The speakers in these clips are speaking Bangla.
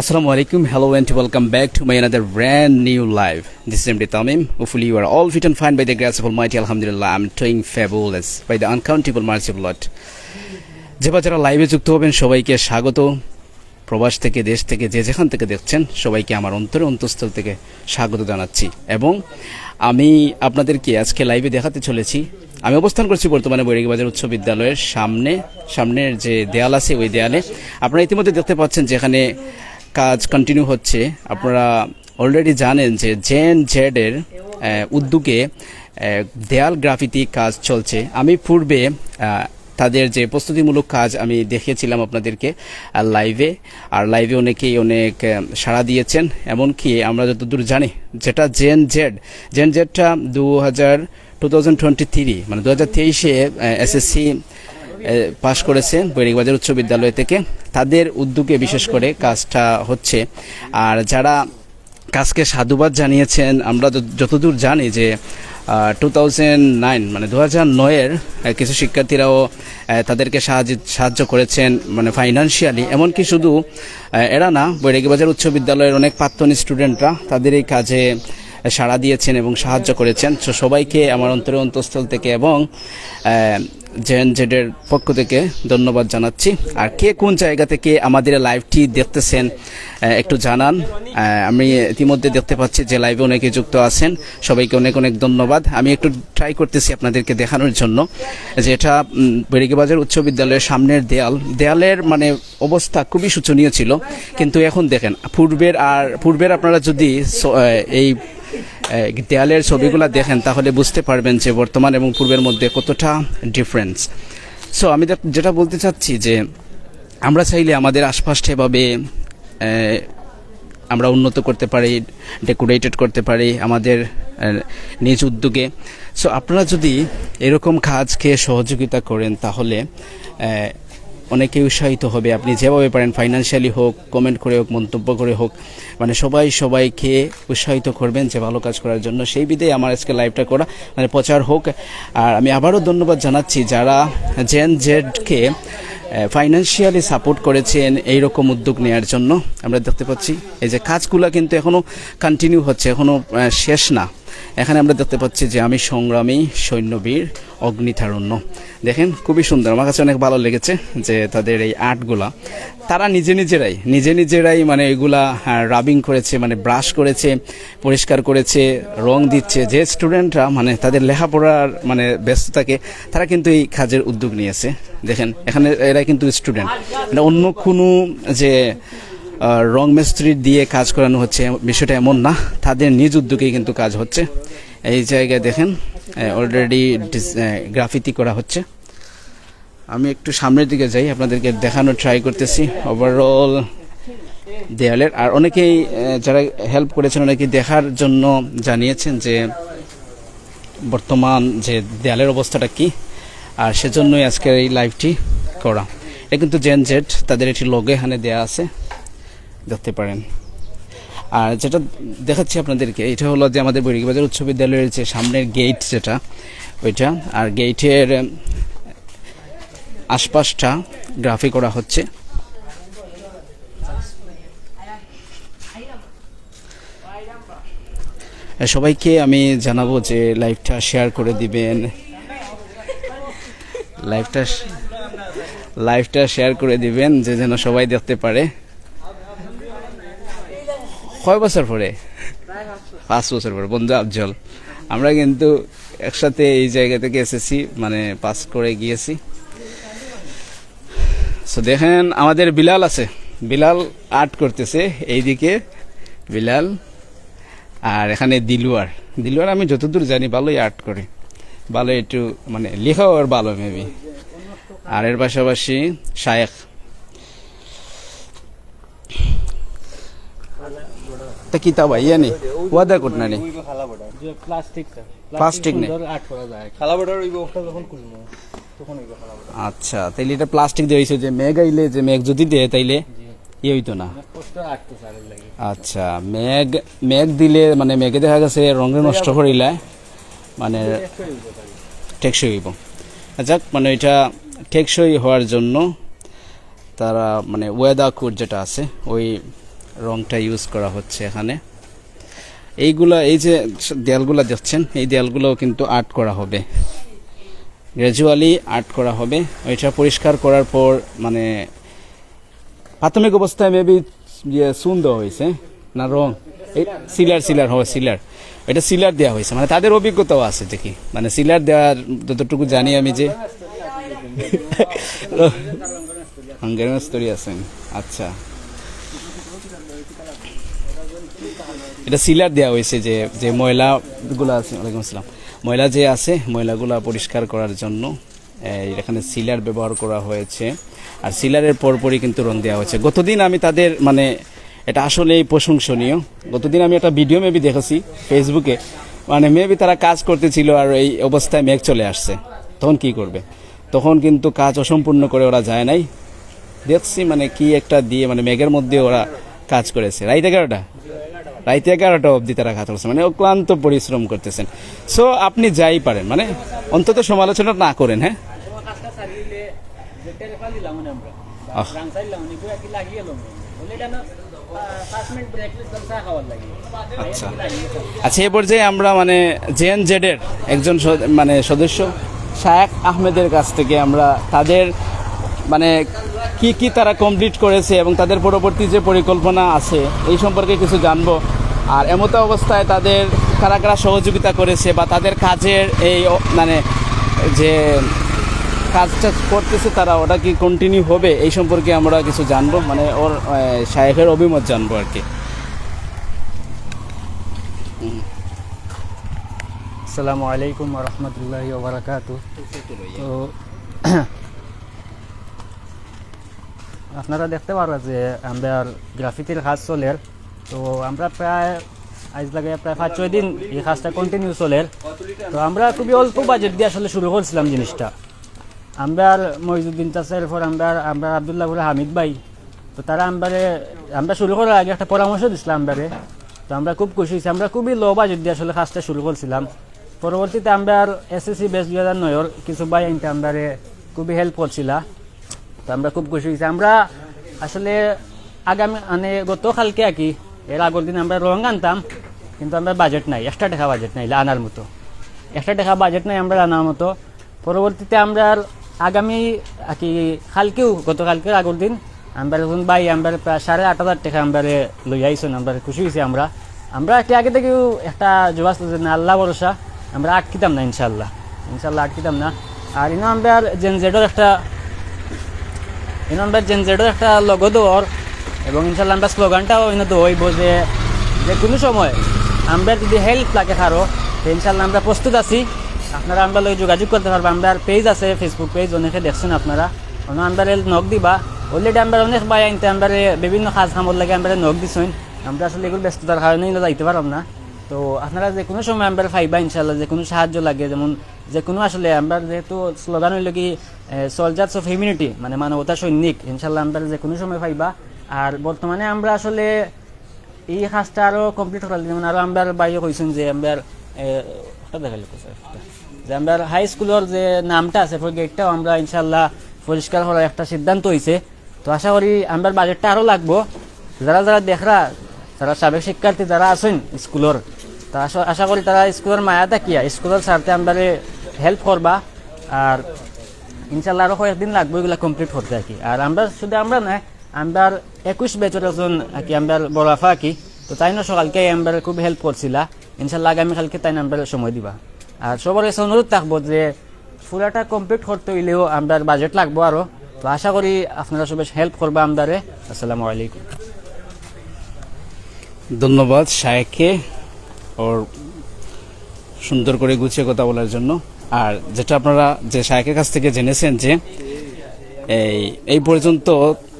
আসসালামু আলাইকুম hello and welcome back to my another brand new live this M D Tamim hopefully you are all fit and fine by the grace mighty আলহামদুলিল্লাহ I'm doing fabulous by the uncountable mercy of lord যে বা যারা লাইভে যুক্ত হবেন, সবাইকে স্বাগত। প্রবাস থেকে, দেশ থেকে, যে যেখান থেকে দেখছেন, সবাইকে আমার অন্তরে অন্তঃস্থল থেকে স্বাগত জানাচ্ছি। এবং আমি আপনাদেরকে আজকে লাইভে দেখাতে চলেছি। আমি অবস্থান করছি বর্তমানে বৈরাগী বাজার উচ্চ বিদ্যালয়ের সামনে, সামনের যে দেয়াল আছে ওই দেয়ালে। আপনারা ইতিমধ্যে দেখতে পাচ্ছেন যেখানে কাজ কন্টিনিউ হচ্ছে। আপনারা অলরেডি জানেন যে জেন জেডের উদ্যোগে দেয়াল গ্রাফিতি কাজ চলছে। আমি পূর্বে তাদের যে প্রস্তুতিমূলক কাজ আমি দেখিয়েছিলাম আপনাদেরকে লাইভে আর লাইভে অনেকেই অনেক সাড়া দিয়েছেন। এমনকি আমরা যতদূর জানি, যেটা জেন জেড জেন জেডটা দু হাজার টু থাউজেন্ড টোয়েন্টি থ্রি মানে দু হাজার তেইশে এসএসসি পাশ করেছে বৈরিকবাজার উচ্চ বিদ্যালয় থেকে। তাদের উদ্যোগে বিশেষ করে কাজটা হচ্ছে। আর যারা কাজকে সাধুবাদ জানিয়েছেন, আমরা যতদূর জানি যে টু থাউজেন্ড নাইন মানে দু হাজার নয়ের কিছু শিক্ষার্থীরাও তাদেরকে সাহায্য সাহায্য করেছেন মানে ফাইন্যান্সিয়ালি এমনকি শুধু এরা না, বৈরাগীবাজার উচ্চ বিদ্যালয়ের অনেক প্রাক্তন স্টুডেন্টরা তাদের এই কাজে সাড়া দিয়েছেন এবং সাহায্য করেছেন। সবাইকে আমার অন্তরে অন্তঃস্থল থেকে এবং জেডের পক্ষ থেকে ধন্যবাদ জানাচ্ছি। আর কে কোন জায়গা থেকে আমাদের লাইভটি দেখতেছেন একটু জানান। আমি ইতিমধ্যে দেখতে পাচ্ছি যে লাইভে অনেকে যুক্ত আছেন। সবাইকে অনেক অনেক ধন্যবাদ। আমি একটু ট্রাই করতেছি আপনাদেরকে দেখানোর জন্য যে এটা বেরিকেবাজার উচ্চ বিদ্যালয়ের সামনের দেয়াল। দেয়ালের মানে অবস্থা খুবই শোচনীয় ছিল। কিন্তু এখন দেখেন, পূর্বের আর, পূর্বের আপনারা যদি এই দেয়ালের ছবিগুলো দেখেন, তাহলে বুঝতে পারবেন যে বর্তমান এবং পূর্বের মধ্যে কতটা ডিফারেন্স সো আমি যেটা বলতে চাচ্ছি যে, আমরা চাইলে আমাদের আশপাশটা এভাবে আমরা উন্নত করতে পারি ডেকোরেটেড করতে পারি আমাদের নিজ উদ্যোগে। সো আপনারা যদি এরকম কাজকে সহযোগিতা করেন, তাহলে আহ, অনেকে উৎসাহিত হবে। আপনি যেভাবে পারেন ফাইন্যান্সিয়ালি হোক কমেন্ট করে হোক মন্তব্য করে হোক মানে সবাই সবাইকে উৎসাহিত করবেন যে ভালো কাজ করার জন্য। সেই বিধেই আমার আজকে লাইভটা করা মানে প্রচার হোক। আর আমি আবারও ধন্যবাদ জানাচ্ছি যারা জেন জেডকে ফাইন্যান্সিয়ালি সাপোর্ট করেছেন এই রকম উদ্যোগ নেওয়ার জন্য। আমরা দেখতে পাচ্ছি এই যে কাজগুলো কিন্তু এখনও কন্টিনিউ হচ্ছে এখনও শেষ না। এখানে আমরা দেখতে পাচ্ছি যে আমি সংগ্রামী সৈন্যবীর অগ্নিতারণ্য। দেখেন, খুবই সুন্দর। আমার কাছে অনেক ভালো লেগেছে যে তাদের এই আর্টগুলা। তারা নিজে নিজেরাই নিজে নিজেরাই মানে এগুলা রাবিং করেছে মানে ব্রাশ করেছে, পরিষ্কার করেছে, রং দিচ্ছে। যে স্টুডেন্টরা মানে তাদের লেখাপড়ার মানে ব্যস্ততাকে, তারা কিন্তু এই কাজের উদ্যোগ নিয়েছে। দেখেন, এখানে এরা কিন্তু স্টুডেন্ট মানে অন্য কোনো যে রং মিস্ত্রি দিয়ে কাজ করানো হচ্ছে, বিষয়টা এমন না। তাদের নিজ উদ্যোগেই কিন্তু কাজ হচ্ছে। এই জায়গায় দেখেন অলরেডি গ্রাফিতি করা হচ্ছে। আমি একটু সামনের দিকে যাই, আপনাদেরকে দেখানো ট্রাই করতেছি। ওভারঅল দেয়ালের, আর অনেকেই যারা হেল্প করেছেন অনেকেই দেখার জন্য জানিয়েছেন যে বর্তমান যে দেয়ালের অবস্থাটা কি, আর সেজন্যই আজকের এই লাইভটি করা। এটা কিন্তু জেন জেড তাদের একটি লগে এখানে দেয়া আছে। দেখতে পারেন। আর যেটা দেখাচ্ছি আপনাদেরকে, এটা হলো যে আমাদের বৈরিকবাজার উচ্চ বিদ্যালয়ের যে সামনের গেট যেটা, ওইটা, আর গেটের আশপাশটা গ্রাফি করা হচ্ছে। সবাইকে আমি জানাব যে লাইভটা শেয়ার করে দিবেন। লাইভটা লাইভটা শেয়ার করে দিবেন, যে যেন সবাই দেখতে পারে। কয় বছর পরে? পাঁচ বছর পরে। বন্ধু আফজল, আমরা কিন্তু একসাথে এই জায়গা থেকে এসেছি মানে পাস করে গিয়েছি। সো দেখেন, আমাদের বিলাল আছে। বিলাল আর্ট করতেছে, এইদিকে বিলাল আর এখানে দিলুয়ার। দিলুয়ার আমি যতদূর জানি, ভালোই আর্ট করে। ভালো একটু মানে লেখাও আর ভালো মেবি আর এর পাশাপাশি শায়েখ তা কিতাব আইয়া নি ওয়াদা করনা নি যে প্লাস্টিকটা প্লাস্টিক নেই। সুন্দর আর্ট করা যায় ওই বক্সটা যখন খুলবো তখন ওই খালা বড়া আচ্ছা তাইলে এটা প্লাস্টিক দিয়ে হয়েছে যে মেঘ আইলে, যে মেঘ যদি দেয় তাইলে ই হইতো না। তো আচ্ছা মেঘ মেঘ দিলে মানে মেঘে দেখা গেছে রঙে নষ্ট করিলে মানে টেকসই হইব। যাক মানে এটা টেকসই হওয়ার জন্য তারা মানে ওয়েদা কোড যেটা আছে, ওই রংটা ইউজ করা হচ্ছে এখানে। এইগুলা, এই যে দেয়ালগুলো দেখছেন, এই দেয়ালগুলোও কিন্তু আর্ট করা হবে। গ্র্যাজুয়ালি আর্ট করা হবে। ওইটা পরিষ্কার করার পর মানে প্রাথমিক অবস্থায় মেবি ইয়ে চুন দেওয়া হয়েছে, না রং? এই সিলার সিলার হয় সিলার এটা সিলার দেওয়া হয়েছে মানে তাদের অভিজ্ঞতাও আছে দেখি। মানে সিলার দেওয়ার যতটুকু জানি আমি যে হাঙ্গারের স্তরি আছেন আচ্ছা। এটা সিলার দেওয়া হয়েছে যে যে ময়লাগুলো আছে, ওয়ালাইকুম আসসালাম। ময়লা যে আছে, ময়লাগুলা পরিষ্কার করার জন্য এখানে সিলার ব্যবহার করা হয়েছে। আর সিলারের পরপরই কিন্তু রং দেওয়া হয়েছে। গতদিন আমি তাদের মানে এটা আসলেই প্রশংসনীয়। গতদিন আমি একটা ভিডিও মেবি দেখেছি ফেসবুকে। মানে মেবি তারা কাজ করতেছিল আর এই অবস্থায় মেঘ চলে আসছে। তখন কি করবে? তখন কিন্তু কাজ অসম্পূর্ণ করে ওরা যায় নাই। দেখছি মানে কি একটা দিয়ে মানে মেঘের মধ্যে ওরা কাজ করেছে। রাইট, এগারোটা? রাইতে এগারোটা অবধি তারা কাজ করছে মানে অক্লান্ত পরিশ্রম করতেছেন। সো আপনি যাই পারেন মানে অন্তত সমালোচনা না করেন হ্যাঁ? আচ্ছা। আচ্ছা এ পর্যায়ে আমরা মানে জেএন জেডের একজন মানে সদস্য, শায়েক আহমেদের কাছ থেকে আমরা তাদের মানে কি কি তারা কমপ্লিট করেছে এবং তাদের পরবর্তী যে পরিকল্পনা আছে, এই সম্পর্কে কিছু জানব। আর এমত অবস্থায় তাদের কারা কারা সহযোগিতা করেছে বা তাদের কাজের এই মানে যে কাজটা করতেছে তারা ওটা কি কন্টিনিউ হবে? এই সম্পর্কে আমরা কিছু জানব। মানে ওর শায়েখের অভিমত জানব আর কি। আসসালামু আলাইকুম রহমতুল্লাহি ওবরাকাতু তো আপনারা দেখতে পারা যে আমরা গ্রাফিতির কাজ চলের তো আমরা প্রায়, আজ লাগে প্রায় পাঁচ, ছয় দিন এই কাজটা কন্টিনিউ চলের তো আমরা খুবই অল্প বাজেট দিয়ে আসলে শুরু করছিলাম জিনিসটা। আমরা মহিজুদ্দিন চাষের পর আমরা আমরা আবদুল্লাহ হামিদ ভাই। তো তারা আমবারে, আমরা শুরু করার আগে একটা পরামর্শ দিছিলাম আমবারে। তো আমরা খুব খুশি হয়েছি, আমরা খুবই লো বাজেট দিয়ে আসলে কাজটা শুরু করছিলাম। পরবর্তীতে আমরা এসএসসি বেস দুই হাজার নয়র কিছু ভাই আনতে আমবারে খুবই হেল্প করছিলা। তো আমরা খুব খুশি হয়েছি। আমরা আসলে আগামী মানে গতকালকে আর কি এর আগের দিন আমরা রং আনতাম, কিন্তু আমরা বাজেট নাই এক্সট্রা টাকা বাজেট নাই আনার মতো। এক্সট্রা টাকা বাজেট নাই আমরা আনার মতো। পরবর্তীতে আমরা আগামী, আর কি, কালকেও, গতকালকের আগের দিন আমরা যখন বাই, আমরা প্রায় সাড়ে আট হাজার টাকা আমরা লই আইসুন, আমরা খুশি হয়েছি আমরা। আমরা একটু আগে থেকেও একটা জবাস যে না, আল্লাহ ভরসা, আমরা আটকিতাম না ইনশাল্লাহ ইনশাল্লাহ আটকিতাম না। আর ইনো আমরা জেন জেডর একটা ইনো আমরা জেন জেডর একটা লগো দেওয়ার এবং ইনশাল্লাহ আমরা স্লোগানটাও ইনো দইব যে যে কোনো সময় আমরা যদি হেল্প লাগে কারও, তো ইনশাল্লাহ আমরা প্রস্তুত আছি। আপনারা আমরা লগে যোগাযোগ করতে পারব। আমরা পেজ আছে ফেসবুক পেজ অনেকে দেখছেন আপনারা। অন্য আমরা নখ দিবা। অলরেডি আমরা অনেক বাই আনতে আমরা বিভিন্ন কাজ কামর লাগে আমরা নখ দিছেন। আমরা আসলে এগুলো ব্যস্ততার কারণে এগুলো যাইতে পারলাম না। তো আপনারা যে কোনো সময় আমরা ফাইবা ইনশাল্লাহ, যে কোনো সাহায্য লাগে। যেমন যে কোনো আসলে আমরা যেহেতু স্লোগান হইল কি সোলজার্স অফ হিউম্যানিটি মানে মানবতা সৈনিক। ইনশাল্লাহ আমরা যে কোনো সময় পাইবা। আর বর্তমানে আমরা আসলে এই কাজটা আরও কমপ্লিট করার যেমন আরও আমরা বাইরে কইছেন যে আমরা যে আমরা হাই স্কুলের যে নামটা আছে গেটটাও আমরা ইনশাল্লাহ পরিষ্কার করার একটা সিদ্ধান্ত হয়েছে তো আশা করি আমরা বাজেটটা আরও লাগবো। যারা যারা দেখরা, যারা সাবেক শিক্ষার্থী যারা আছেন স্কুলের তা আশা- করি তারা স্কুলের মায়া থাকিয়া স্কুলের স্বার্থে আমরা হেল্প করবা। আর ইনশাল্লাহ আরও কয়েকদিন লাগবে এগুলো কমপ্লিট করতে আর কি। আর আমরা শুধু আমরা না আমরা একুশ বেচের একজন কি আমরা বড়াফা আর কি তো তাই না সকালকে আমরা খুব হেল্প করছিলা ইনশাল্লাহ আগামীকালকে তাই আমরা সময় দিবা। আর সবার কাছে অনুরোধ থাকব যে পুরাটা কমপ্লিট করতে হইলেও আমরা বাজেট লাগবো আরও তো আশা করি আপনারা সবাই হেল্প করবা আমদারে আসসালামু আলাইকুম। ধন্যবাদ শায়েককে ওর সুন্দর করে গুছিয়ে কথা বলার জন্য। আর যেটা আপনারা যে শায়েকের কাছ থেকে জেনেছেন যে এই এই পর্যন্ত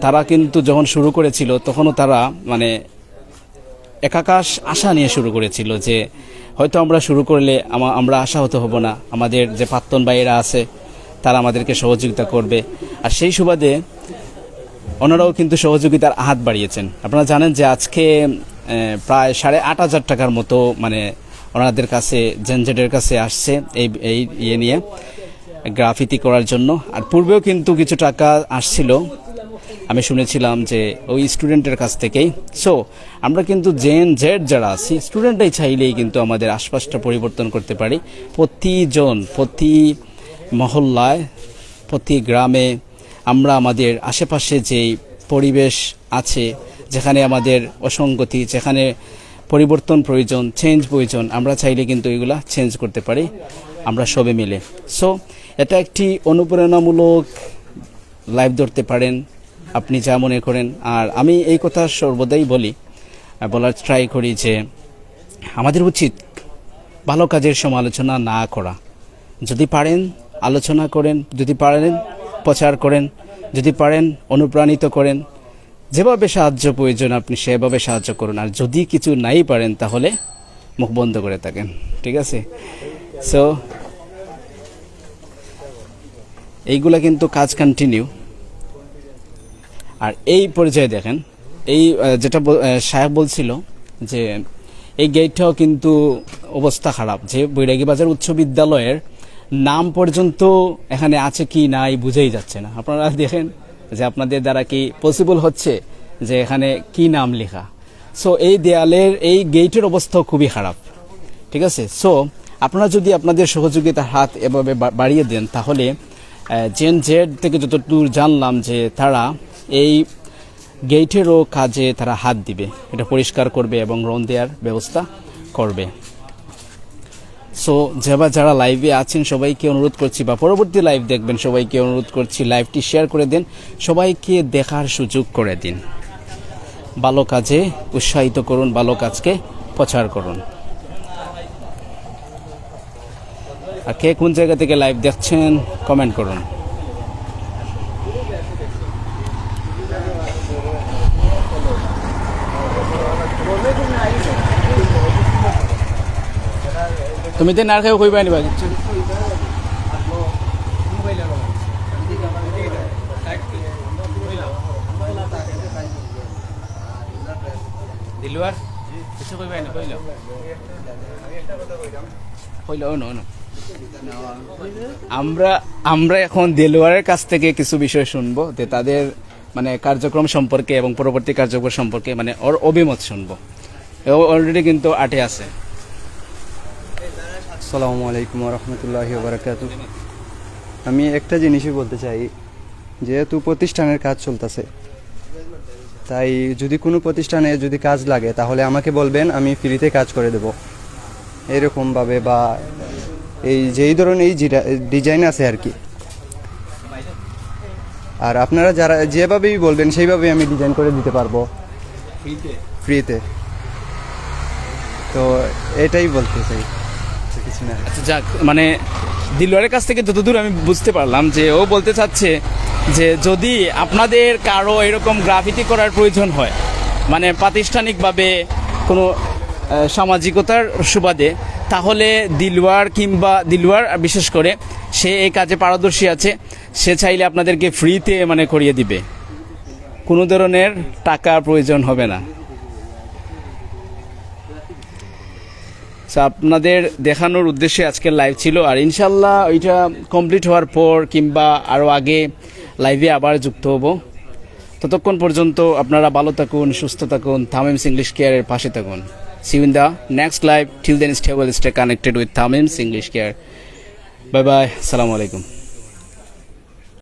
তারা কিন্তু যখন শুরু করেছিল, তখনও তারা মানে একাকাশ আশা নিয়ে শুরু করেছিল যে হয়তো আমরা শুরু করলে আমা- আমরা আশাহত হব না। আমাদের যে প্রাক্তন ভাইয়েরা আছে, তারা আমাদেরকে সহযোগিতা করবে। আর সেই সুবাদে ওনারাও কিন্তু সহযোগিতার হাত বাড়িয়েছেন। আপনারা জানেন যে আজকে প্রায় সাড়ে আট হাজার টাকার মতো মানে ওনাদের কাছে, জেনজেটের কাছে আসছে এই এই ইয়ে নিয়ে, গ্রাফিতি করার জন্য। আর পূর্বেও কিন্তু কিছু টাকা আসছিল। আমি শুনেছিলাম যে ওই স্টুডেন্টের কাছ থেকেই। সো আমরা কিন্তু জেন জেড যারা আছি, স্টুডেন্টরাই চাইলেই কিন্তু আমাদের আশপাশটা পরিবর্তন করতে পারি। প্রতিজন, প্রতি মহল্লায়, প্রতি গ্রামে আমরা আমাদের আশেপাশে যেই পরিবেশ আছে, যেখানে আমাদের অসঙ্গতি, যেখানে পরিবর্তন প্রয়োজন চেঞ্জ প্রয়োজন, আমরা চাইলে কিন্তু এগুলা চেঞ্জ করতে পারি। আমরা সবে মিলে। সো এটা একটি অনুপ্রেরণামূলক লাইভ ধরতে পারেন। আপনি যা মনে করেন। আর আমি এই কথা সর্বদাই বলি বলার ট্রাই করি যে আমাদের উচিত ভালো কাজের সমালোচনা না করা। যদি পারেন, আলোচনা করেন, যদি পারেন, প্রচার করেন, যদি পারেন, অনুপ্রাণিত করেন। যেভাবে সাহায্য প্রয়োজন আপনি সেভাবে সাহায্য করুন। আর যদি কিছু নাই পারেন, তাহলে মুখ বন্ধ করে থাকেন। ঠিক আছে? সো এইগুলা কিন্তু কাজ কন্টিনিউ আর এই পর্যায়ে দেখেন, এই যেটা সাহেব বলছিল যে এই গেটটাও কিন্তু অবস্থা খারাপ, যে বৈরাগী বাজার উচ্চ বিদ্যালয়ের নাম পর্যন্ত এখানে আছে কি নাই বুঝেই যাচ্ছে না। আপনারা দেখেন যে আপনাদের দ্বারা কি পসিবল হচ্ছে যে এখানে কি নাম লেখা। সো এই দেয়ালের, এই গেটের অবস্থাও খুবই খারাপ, ঠিক আছে? সো আপনারা যদি আপনাদের সহযোগিতার হাত এভাবে বাড়িয়ে দেন, তাহলে জেন জেড থেকে যতদূর জানলাম যে তারা এই গেটেরও কাজে তারা হাত দিবে। এটা পরিষ্কার করবে এবং রং দেওয়ার ব্যবস্থা করবে। সো, যারা যারা লাইভে আছেন, সবাইকে অনুরোধ করছি বা পরবর্তী লাইভ দেখবেন, সবাইকে অনুরোধ করছি লাইভটি শেয়ার করে দেন, সবাইকে দেখার সুযোগ করে দিন। ভালো কাজে উৎসাহিত করুন, ভালো কাজকে প্রচার করুন। আর কে কোন জায়গা থেকে লাইভ দেখছেন কমেন্ট করুন। তুমি তো না খেয়ে কইবা নিবা কিছু আমরা আমরা এখন দেলোয়ারের কাছ থেকে কিছু বিষয় শুনব, যে তাদের মানে কার্যক্রম সম্পর্কে এবং পরবর্তী কার্যক্রম সম্পর্কে মানে ওর অভিমত শুনব। অলরেডি কিন্তু আটে আছে। আসসালামু আলাইকুম রহমতুল্লাহি বারাকাতু আমি একটা জিনিসই বলতে চাই যেহেতু প্রতিষ্ঠানের কাজ চলতেছে তাই যদি কোনো প্রতিষ্ঠানে যদি কাজ লাগে তাহলে আমাকে বলবেন আমি ফ্রিতে কাজ করে দেব। এরকমভাবে বা এই যেই ধরনের এই ডিজাইন আছে আর কি। আর আপনারা যারা যেভাবেই বলবেন সেইভাবেই আমি ডিজাইন করে দিতে পারব। ফ্রিতে। তো এটাই বলতে চাই। কিছু না। আচ্ছা যাক মানে দিলওয়ারের কাছ থেকে যতদূর আমি বুঝতে পারলাম যে ও বলতে চাচ্ছে যে যদি আপনাদের কারও এরকম গ্রাফিতি করার প্রয়োজন হয় মানে প্রাতিষ্ঠানিকভাবে কোনো সামাজিকতার সুবাদে, তাহলে দিলওয়ার কিংবা দিলওয়ার বিশেষ করে সে এই কাজে পারদর্শী আছে, সে চাইলে আপনাদেরকে ফ্রিতে মানে করিয়ে দিবে। কোনো ধরনের টাকা প্রয়োজন হবে না। আপনাদের দেখানোর উদ্দেশ্যে আজকের লাইভ ছিল, আর ইনশাল্লাহ ওইটা কমপ্লিট হওয়ার পর কিংবা আরও আগে লাইভে আবার যুক্ত হব। ততক্ষণ পর্যন্ত আপনারা ভালো থাকুন, সুস্থ থাকুন থামিমস ইংলিশ কেয়ারের পাশে থাকুন। See in the next live till then stay blessed stay connected with Tamim's English care bye bye সালাম আলাইকুম